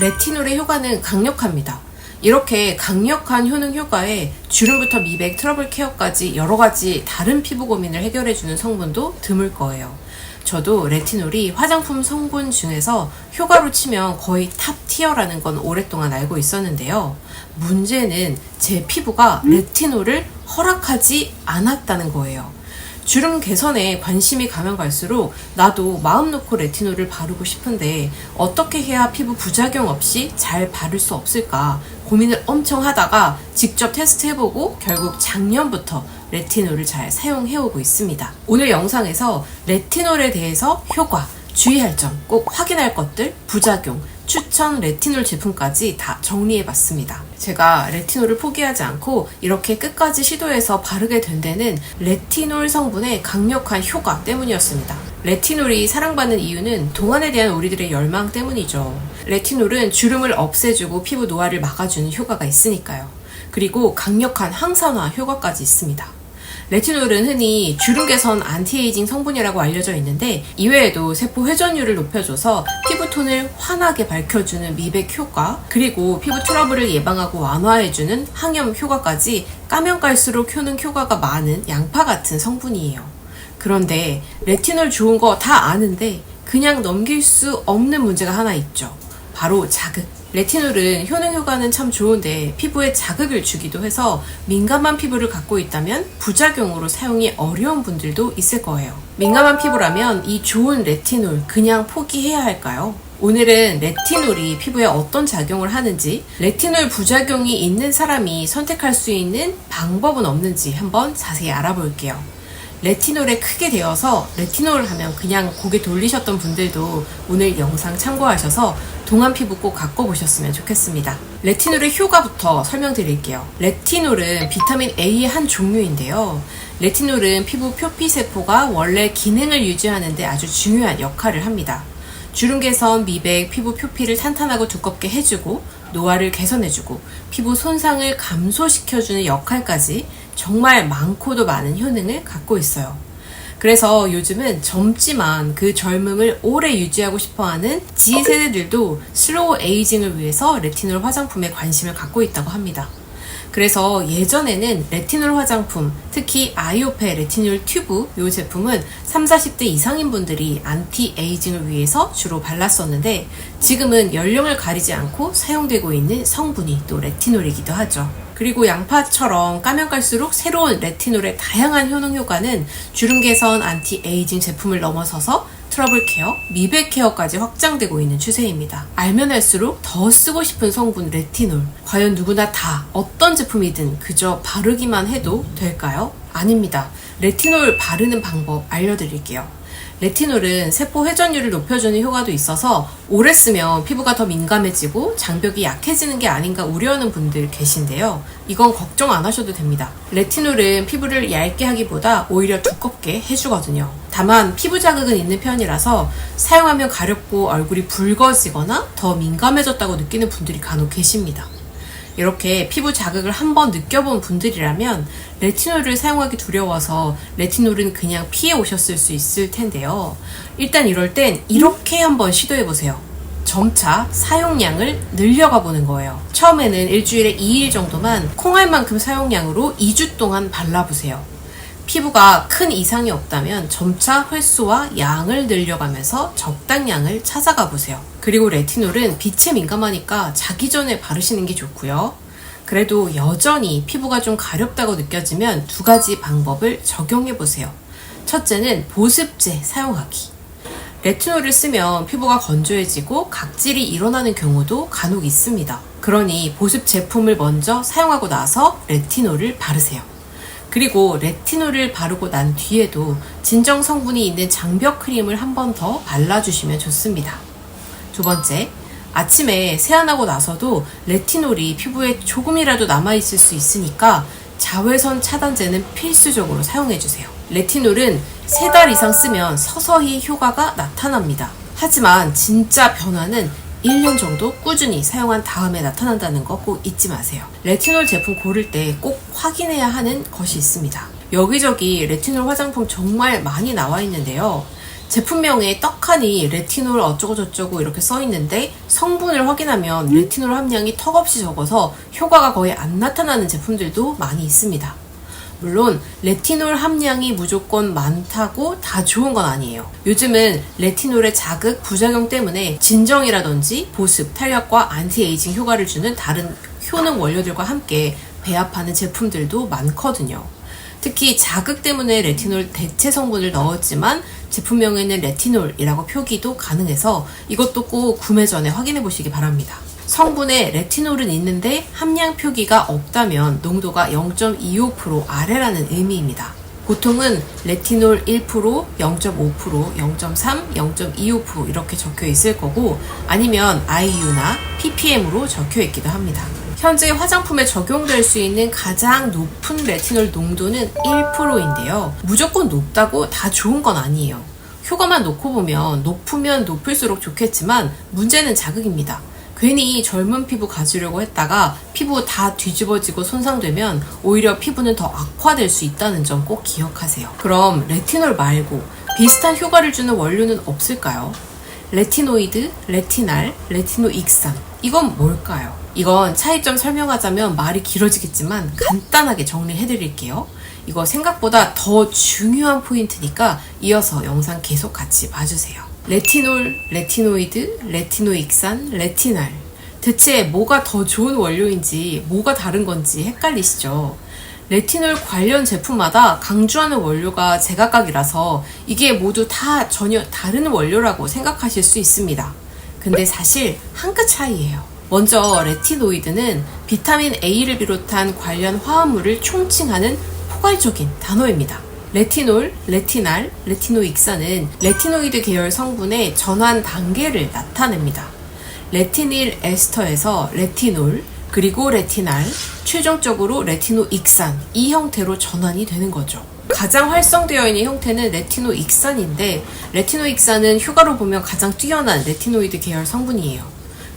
레티놀의 효과는 강력합니다. 이렇게 강력한 효능 효과에 주름부터 미백, 트러블 케어까지 여러 가지 다른 피부 고민을 해결해주는 성분도 드물 거예요. 저도 레티놀이 화장품 성분 중에서 효과로 치면 거의 탑 티어라는 건 오랫동안 알고 있었는데요. 문제는 제 피부가 레티놀을 허락하지 않았다는 거예요. 주름 개선에 관심이 가면 갈수록 나도 마음 놓고 레티놀을 바르고 싶은데 어떻게 해야 피부 부작용 없이 잘 바를 수 없을까 고민을 엄청 하다가 직접 테스트해보고 결국 작년부터 레티놀을 잘 사용해오고 있습니다. 오늘 영상에서 레티놀에 대해서 효과, 주의할 점, 꼭 확인할 것들, 부작용, 추천 레티놀 제품까지 다 정리해봤습니다. 제가 레티놀을 포기하지 않고 이렇게 끝까지 시도해서 바르게 된 데는 레티놀 성분의 강력한 효과 때문이었습니다. 레티놀이 사랑받는 이유는 동안에 대한 우리들의 열망 때문이죠. 레티놀은 주름을 없애주고 피부 노화를 막아주는 효과가 있으니까요. 그리고 강력한 항산화 효과까지 있습니다. 레티놀은 흔히 주름 개선 안티에이징 성분이라고 알려져 있는데 이외에도 세포 회전율을 높여줘서 피부톤을 환하게 밝혀주는 미백 효과 그리고 피부 트러블을 예방하고 완화해주는 항염 효과까지 까면 갈수록 효능 효과가 많은 양파 같은 성분이에요. 그런데 레티놀 좋은 거 다 아는데 그냥 넘길 수 없는 문제가 하나 있죠. 바로 자극. 레티놀은 효능 효과는 참 좋은데 피부에 자극을 주기도 해서 민감한 피부를 갖고 있다면 부작용으로 사용이 어려운 분들도 있을 거예요. 민감한 피부라면 이 좋은 레티놀 그냥 포기해야 할까요? 오늘은 레티놀이 피부에 어떤 작용을 하는지, 레티놀 부작용이 있는 사람이 선택할 수 있는 방법은 없는지 한번 자세히 알아볼게요. 레티놀에 크게 되어서 레티놀 하면 그냥 고개 돌리셨던 분들도 오늘 영상 참고하셔서 동안 피부 꼭 갖고 보셨으면 좋겠습니다. 레티놀의 효과부터 설명드릴게요. 레티놀은 비타민 A의 한 종류인데요. 레티놀은 피부 표피 세포가 원래 기능을 유지하는데 아주 중요한 역할을 합니다. 주름 개선, 미백, 피부 표피를 탄탄하고 두껍게 해주고 노화를 개선해주고 피부 손상을 감소시켜주는 역할까지 정말 많고도 많은 효능을 갖고 있어요. 그래서 요즘은 젊지만 그 젊음을 오래 유지하고 싶어하는 G세대들도 슬로우 에이징을 위해서 레티놀 화장품에 관심을 갖고 있다고 합니다. 그래서 예전에는 레티놀 화장품, 특히 아이오페 레티놀 튜브 이 제품은 3, 40대 이상인 분들이 안티 에이징을 위해서 주로 발랐었는데 지금은 연령을 가리지 않고 사용되고 있는 성분이 또 레티놀이기도 하죠. 그리고 양파처럼 까면 갈수록 새로운 레티놀의 다양한 효능 효과는 주름 개선 안티 에이징 제품을 넘어서서 트러블 케어, 미백 케어까지 확장되고 있는 추세입니다. 알면 알수록 더 쓰고 싶은 성분 레티놀. 과연 누구나 다 어떤 제품이든 그저 바르기만 해도 될까요? 아닙니다. 레티놀 바르는 방법 알려드릴게요. 레티놀은 세포 회전율을 높여주는 효과도 있어서 오래 쓰면 피부가 더 민감해지고 장벽이 약해지는 게 아닌가 우려하는 분들 계신데요. 이건 걱정 안 하셔도 됩니다. 레티놀은 피부를 얇게 하기보다 오히려 두껍게 해주거든요. 다만 피부 자극은 있는 편이라서 사용하면 가렵고 얼굴이 붉어지거나 더 민감해졌다고 느끼는 분들이 간혹 계십니다. 이렇게 피부 자극을 한번 느껴본 분들이라면 레티놀을 사용하기 두려워서 레티놀은 그냥 피해 오셨을 수 있을 텐데요. 일단 이럴 땐 이렇게 한번 시도해 보세요. 점차 사용량을 늘려가 보는 거예요. 처음에는 일주일에 2일 정도만 콩알만큼 사용량으로 2주 동안 발라보세요. 피부가 큰 이상이 없다면 점차 횟수와 양을 늘려가면서 적당량을 찾아가 보세요. 그리고 레티놀은 빛에 민감하니까 자기 전에 바르시는 게 좋고요. 그래도 여전히 피부가 좀 가렵다고 느껴지면 두 가지 방법을 적용해 보세요. 첫째는 보습제 사용하기. 레티놀을 쓰면 피부가 건조해지고 각질이 일어나는 경우도 간혹 있습니다. 그러니 보습 제품을 먼저 사용하고 나서 레티놀을 바르세요. 그리고 레티놀을 바르고 난 뒤에도 진정 성분이 있는 장벽 크림을 한 번 더 발라주시면 좋습니다. 두 번째, 아침에 세안하고 나서도 레티놀이 피부에 조금이라도 남아있을 수 있으니까 자외선 차단제는 필수적으로 사용해주세요. 레티놀은 세달 이상 쓰면 서서히 효과가 나타납니다. 하지만 진짜 변화는 1년 정도 꾸준히 사용한 다음에 나타난다는 거 꼭 잊지 마세요. 레티놀 제품 고를 때 꼭 확인해야 하는 것이 있습니다. 여기저기 레티놀 화장품 정말 많이 나와 있는데요. 제품명에 떡하니 레티놀 어쩌고저쩌고 이렇게 써 있는데 성분을 확인하면 레티놀 함량이 턱없이 적어서 효과가 거의 안 나타나는 제품들도 많이 있습니다. 물론 레티놀 함량이 무조건 많다고 다 좋은 건 아니에요. 요즘은 레티놀의 자극, 부작용 때문에 진정이라든지 보습, 탄력과 안티에이징 효과를 주는 다른 효능 원료들과 함께 배합하는 제품들도 많거든요. 특히 자극 때문에 레티놀 대체 성분을 넣었지만 제품명에는 레티놀이라고 표기도 가능해서 이것도 꼭 구매 전에 확인해 보시기 바랍니다. 성분에 레티놀은 있는데 함량 표기가 없다면 농도가 0.25% 아래라는 의미입니다. 보통은 레티놀 1%, 0.5%, 0.3, 0.25% 이렇게 적혀 있을 거고 아니면 IU나 ppm으로 적혀 있기도 합니다. 현재 화장품에 적용될 수 있는 가장 높은 레티놀 농도는 1%인데요. 무조건 높다고 다 좋은 건 아니에요. 효과만 놓고 보면 높으면 높을수록 좋겠지만 문제는 자극입니다. 괜히 젊은 피부 가지려고 했다가 피부 다 뒤집어지고 손상되면 오히려 피부는 더 악화될 수 있다는 점 꼭 기억하세요. 그럼 레티놀 말고 비슷한 효과를 주는 원료는 없을까요? 레티노이드, 레티날, 레티노익산. 이건 뭘까요? 이건 차이점 설명하자면 말이 길어지겠지만 간단하게 정리해 드릴게요. 이거 생각보다 더 중요한 포인트니까 이어서 영상 계속 같이 봐주세요. 레티놀, 레티노이드, 레티노익산, 레티날. 대체 뭐가 더 좋은 원료인지, 뭐가 다른 건지 헷갈리시죠? 레티놀 관련 제품마다 강조하는 원료가 제각각이라서 이게 모두 다 전혀 다른 원료라고 생각하실 수 있습니다. 근데 사실 한 끗 차이예요. 먼저 레티노이드는 비타민 A를 비롯한 관련 화합물을 총칭하는 포괄적인 단어입니다. 레티놀, 레티날, 레티노익산은 레티노이드 계열 성분의 전환 단계를 나타냅니다. 레티닐 에스터에서 레티놀, 그리고 레티날, 최종적으로 레티노익산 이 형태로 전환이 되는 거죠. 가장 활성되어 있는 형태는 레티노익산인데 레티노익산은 효과로 보면 가장 뛰어난 레티노이드 계열 성분이에요.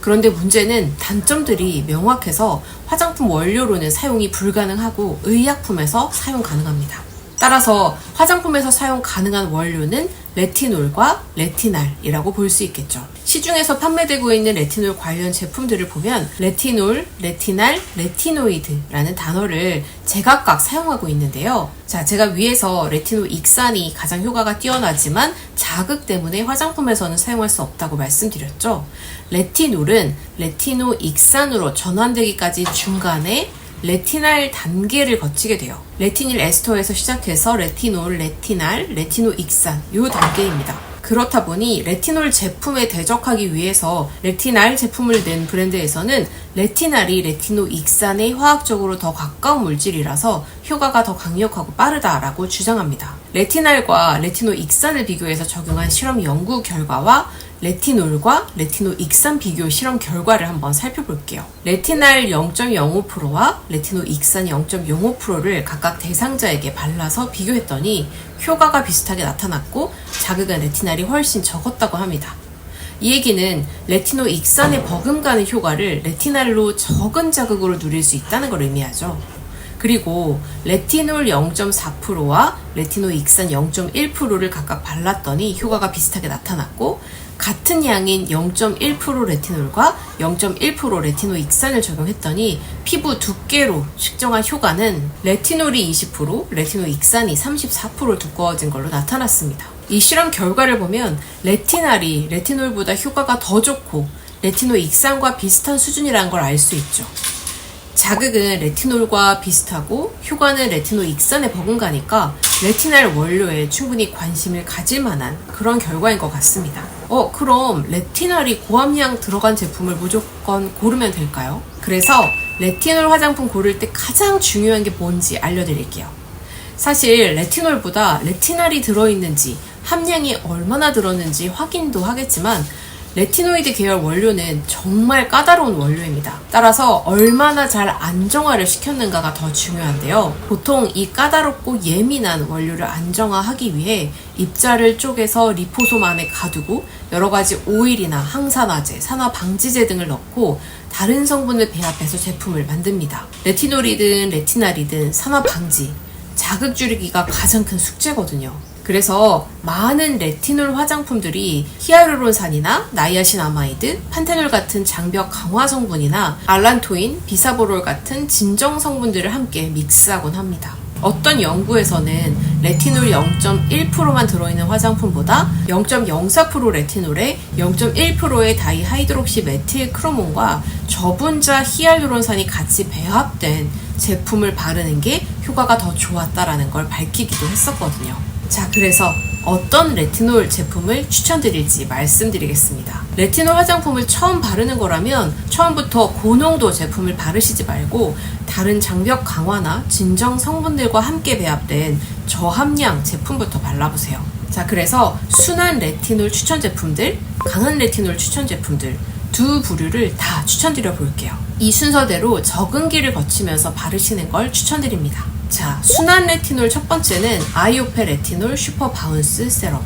그런데 문제는 단점들이 명확해서 화장품 원료로는 사용이 불가능하고 의약품에서 사용 가능합니다. 따라서 화장품에서 사용 가능한 원료는 레티놀과 레티날이라고 볼 수 있겠죠. 시중에서 판매되고 있는 레티놀 관련 제품들을 보면 레티놀, 레티날, 레티노이드라는 단어를 제각각 사용하고 있는데요. 자, 제가 위에서 레티노 익산이 가장 효과가 뛰어나지만 자극 때문에 화장품에서는 사용할 수 없다고 말씀드렸죠. 레티놀은 레티노 익산으로 전환되기까지 중간에 레티날 단계를 거치게 돼요. 레티닐 에스터에서 시작해서 레티놀, 레티날, 레티노 익산 요 단계입니다. 그렇다 보니 레티놀 제품에 대적하기 위해서 레티날 제품을 낸 브랜드에서는 레티날이 레티노 익산에 화학적으로 더 가까운 물질이라서 효과가 더 강력하고 빠르다라고 주장합니다. 레티날과 레티노 익산을 비교해서 적용한 실험 연구 결과와 레티놀과 레티노 익산 비교 실험 결과를 한번 살펴볼게요. 레티날 0.05%와 레티노 익산 0.05%를 각각 대상자에게 발라서 비교했더니 효과가 비슷하게 나타났고 자극은 레티날이 훨씬 적었다고 합니다. 이 얘기는 레티노 익산에 버금가는 효과를 레티날로 적은 자극으로 누릴 수 있다는 걸 의미하죠. 그리고 레티놀 0.4%와 레티노 익산 0.1%를 각각 발랐더니 효과가 비슷하게 나타났고 같은 양인 0.1% 레티놀과 0.1% 레티노 익산을 적용했더니 피부 두께로 측정한 효과는 레티놀이 20%, 레티노 익산이 34% 두꺼워진 걸로 나타났습니다. 이 실험 결과를 보면 레티날이 레티놀보다 효과가 더 좋고 레티노 익산과 비슷한 수준이라는 걸 알 수 있죠. 자극은 레티놀과 비슷하고 효과는 레티노 익산에 버금가니까 레티날 원료에 충분히 관심을 가질 만한 그런 결과인 것 같습니다. 어, 그럼 레티날이 고함량 들어간 제품을 무조건 고르면 될까요? 그래서 레티놀 화장품 고를 때 가장 중요한 게 뭔지 알려드릴게요. 사실 레티놀보다 레티날이 들어있는지 함량이 얼마나 들었는지 확인도 하겠지만 레티노이드 계열 원료는 정말 까다로운 원료입니다. 따라서 얼마나 잘 안정화를 시켰는가가 더 중요한데요. 보통 이 까다롭고 예민한 원료를 안정화하기 위해 입자를 쪼개서 리포솜 안에 가두고 여러 가지 오일이나 항산화제, 산화 방지제 등을 넣고 다른 성분을 배합해서 제품을 만듭니다. 레티놀이든 레티날이든 산화 방지, 자극 줄이기가 가장 큰 숙제거든요. 그래서 많은 레티놀 화장품들이 히아루론산이나 나이아신아마이드, 판테놀 같은 장벽 강화 성분이나 알란토인, 비사보롤 같은 진정 성분들을 함께 믹스하곤 합니다. 어떤 연구에서는 레티놀 0.1%만 들어있는 화장품보다 0.04% 레티놀에 0.1%의 다이하이드록시 메틸 크로몬과 저분자 히알루론산이 같이 배합된 제품을 바르는 게 효과가 더 좋았다라는 걸 밝히기도 했었거든요. 자, 그래서 어떤 레티놀 제품을 추천드릴지 말씀드리겠습니다. 레티놀 화장품을 처음 바르는 거라면 처음부터 고농도 제품을 바르시지 말고 다른 장벽 강화나 진정 성분들과 함께 배합된 저함량 제품부터 발라보세요. 자, 그래서 순한 레티놀 추천 제품들, 강한 레티놀 추천 제품들, 두 부류를 다 추천드려 볼게요. 이 순서대로 적응기를 거치면서 바르시는 걸 추천드립니다. 자, 순한 레티놀 첫 번째는 아이오페 레티놀 슈퍼 바운스 세럼.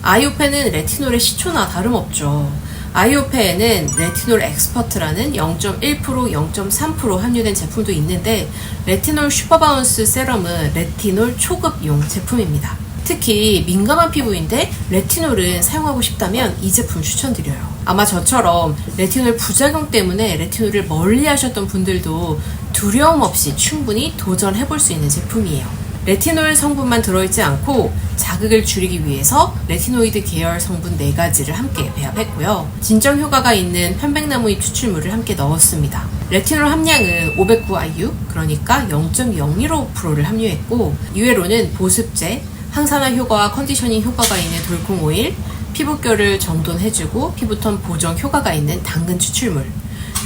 아이오페는 레티놀의 시초나 다름없죠. 아이오페에는 레티놀 엑스퍼트라는 0.1%, 0.3% 함유된 제품도 있는데 레티놀 슈퍼바운스 세럼은 레티놀 초급용 제품입니다. 특히 민감한 피부인데 레티놀은 사용하고 싶다면 이 제품 추천드려요. 아마 저처럼 레티놀 부작용 때문에 레티놀을 멀리 하셨던 분들도 두려움 없이 충분히 도전해 볼 수 있는 제품이에요. 레티놀 성분만 들어있지 않고 자극을 줄이기 위해서 레티노이드 계열 성분 4가지를 함께 배합했고요. 진정 효과가 있는 편백나무잎 추출물을 함께 넣었습니다. 레티놀 함량은 509IU, 그러니까 0.015%를 함유했고, 이외로는 보습제, 항산화 효과와 컨디셔닝 효과가 있는 돌콩 오일, 피부결을 정돈해주고 피부톤 보정 효과가 있는 당근 추출물,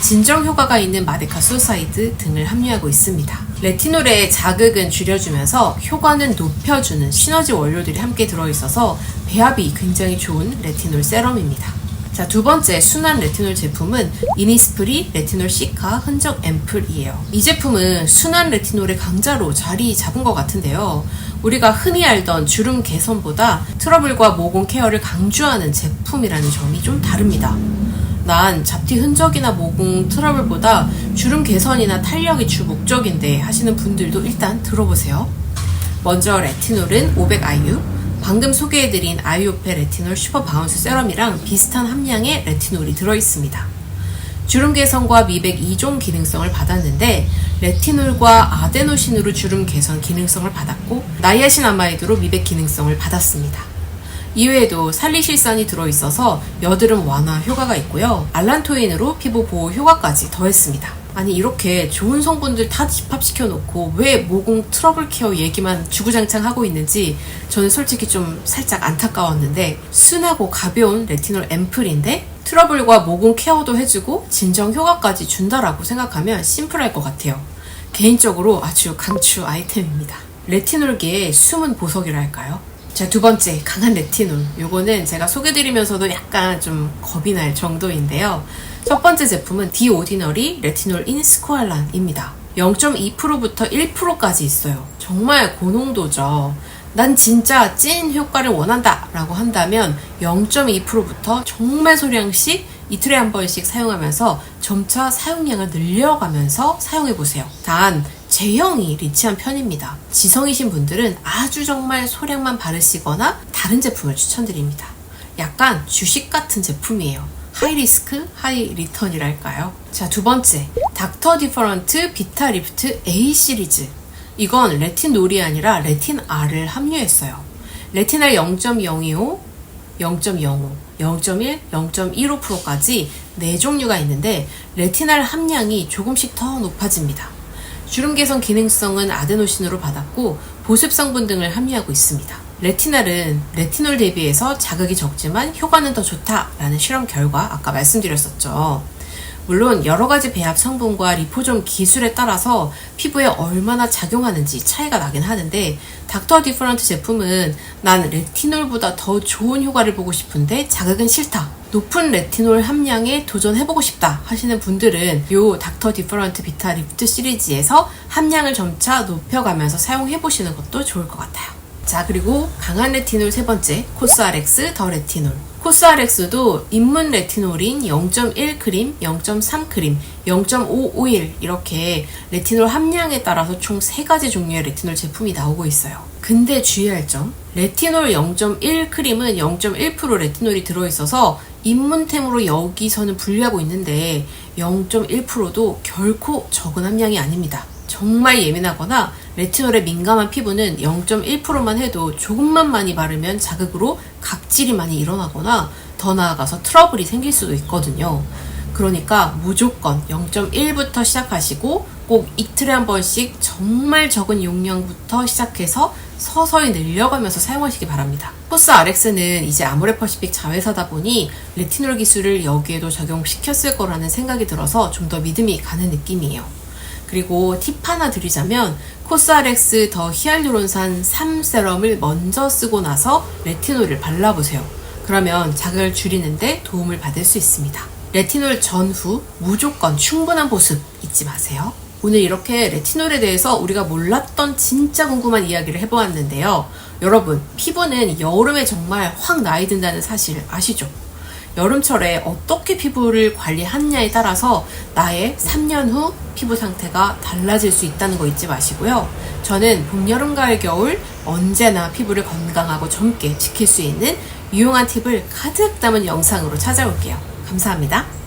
진정 효과가 있는 마데카 소사이드 등을 함유하고 있습니다. 레티놀의 자극은 줄여주면서 효과는 높여주는 시너지 원료들이 함께 들어있어서 배합이 굉장히 좋은 레티놀 세럼입니다. 자, 두 번째 순한 레티놀 제품은 이니스프리 레티놀 시카 흔적 앰플이에요. 이 제품은 순한 레티놀의 강자로 자리 잡은 것 같은데요. 우리가 흔히 알던 주름 개선보다 트러블과 모공 케어를 강조하는 제품이라는 점이 좀 다릅니다. 난 잡티 흔적이나 모공 트러블보다 주름 개선이나 탄력이 주 목적인데 하시는 분들도 일단 들어보세요. 먼저 레티놀은 500IU, 방금 소개해드린 아이오페 레티놀 슈퍼 바운스 세럼이랑 비슷한 함량의 레티놀이 들어있습니다. 주름 개선과 미백 2종 기능성을 받았는데 레티놀과 아데노신으로 주름 개선 기능성을 받았고 나이아신 아마이드로 미백 기능성을 받았습니다. 이외에도 살리실산이 들어있어서 여드름 완화 효과가 있고요. 알란토인으로 피부 보호 효과까지 더했습니다. 아니 이렇게 좋은 성분들 다 집합시켜 놓고 왜 모공 트러블 케어 얘기만 주구장창 하고 있는지 저는 솔직히 좀 살짝 안타까웠는데 순하고 가벼운 레티놀 앰플인데 트러블과 모공 케어도 해주고 진정 효과까지 준다라고 생각하면 심플할 것 같아요. 개인적으로 아주 강추 아이템입니다. 레티놀계의 숨은 보석이랄까요? 자, 두 번째, 강한 레티놀. 요거는 제가 소개드리면서도 약간 좀 겁이 날 정도인데요. 첫 번째 제품은 디오디너리 레티놀 인 스코알란입니다. 0.2%부터 1%까지 있어요. 정말 고농도죠. 난 진짜 찐 효과를 원한다 라고 한다면 0.2%부터 정말 소량씩 이틀에 한 번씩 사용하면서 점차 사용량을 늘려가면서 사용해보세요. 단, 제형이 리치한 편입니다. 지성이신 분들은 아주 정말 소량만 바르시거나 다른 제품을 추천드립니다. 약간 주식 같은 제품이에요. 하이 리스크, 하이 리턴이랄까요? 자, 두 번째. 닥터 디퍼런트 비타 리프트 A 시리즈. 이건 레틴 놀이 아니라 레틴 R을 함유했어요. 레틴알 0.025, 0.05, 0.1, 0.15%까지 4종류가 있는데 레티날 함량이 조금씩 더 높아집니다. 주름 개선 기능성은 아데노신으로 받았고 보습 성분 등을 함유하고 있습니다. 레티날은 레티놀 대비해서 자극이 적지만 효과는 더 좋다라는 실험 결과 아까 말씀드렸었죠. 물론 여러 가지 배합 성분과 리포존 기술에 따라서 피부에 얼마나 작용하는지 차이가 나긴 하는데 닥터 디퍼런트 제품은 난 레티놀보다 더 좋은 효과를 보고 싶은데 자극은 싫다. 높은 레티놀 함량에 도전해보고 싶다 하시는 분들은 요 닥터 디퍼런트 비타 리프트 시리즈에서 함량을 점차 높여가면서 사용해보시는 것도 좋을 것 같아요. 자, 그리고 강한 레티놀 세 번째, 코스알엑스 더 레티놀. 코스RX도 입문 레티놀인 0.1 크림, 0.3 크림, 0.5 오일 이렇게 레티놀 함량에 따라서 총 3가지 종류의 레티놀 제품이 나오고 있어요. 근데 주의할 점, 레티놀 0.1 크림은 0.1% 레티놀이 들어있어서 입문템으로 여기서는 분류하고 있는데 0.1%도 결코 적은 함량이 아닙니다. 정말 예민하거나 레티놀에 민감한 피부는 0.1%만 해도 조금만 많이 바르면 자극으로 각질이 많이 일어나거나 더 나아가서 트러블이 생길 수도 있거든요. 그러니까 무조건 0.1부터 시작하시고 꼭 이틀에 한 번씩 정말 적은 용량부터 시작해서 서서히 늘려가면서 사용하시기 바랍니다. 코스 RX는 이제 아모레퍼시픽 자회사다 보니 레티놀 기술을 여기에도 적용시켰을 거라는 생각이 들어서 좀 더 믿음이 가는 느낌이에요. 그리고 팁 하나 드리자면 코스RX 더 히알루론산 3 세럼을 먼저 쓰고 나서 레티놀을 발라보세요. 그러면 자극을 줄이는데 도움을 받을 수 있습니다. 레티놀 전후 무조건 충분한 보습 잊지 마세요. 오늘 이렇게 레티놀에 대해서 우리가 몰랐던 진짜 궁금한 이야기를 해보았는데요. 여러분, 피부는 여름에 정말 확 나이 든다는 사실 아시죠? 여름철에 어떻게 피부를 관리하느냐에 따라서 나의 3년 후 피부 상태가 달라질 수 있다는 거 잊지 마시고요. 저는 봄, 여름, 가을, 겨울 언제나 피부를 건강하고 젊게 지킬 수 있는 유용한 팁을 가득 담은 영상으로 찾아올게요. 감사합니다.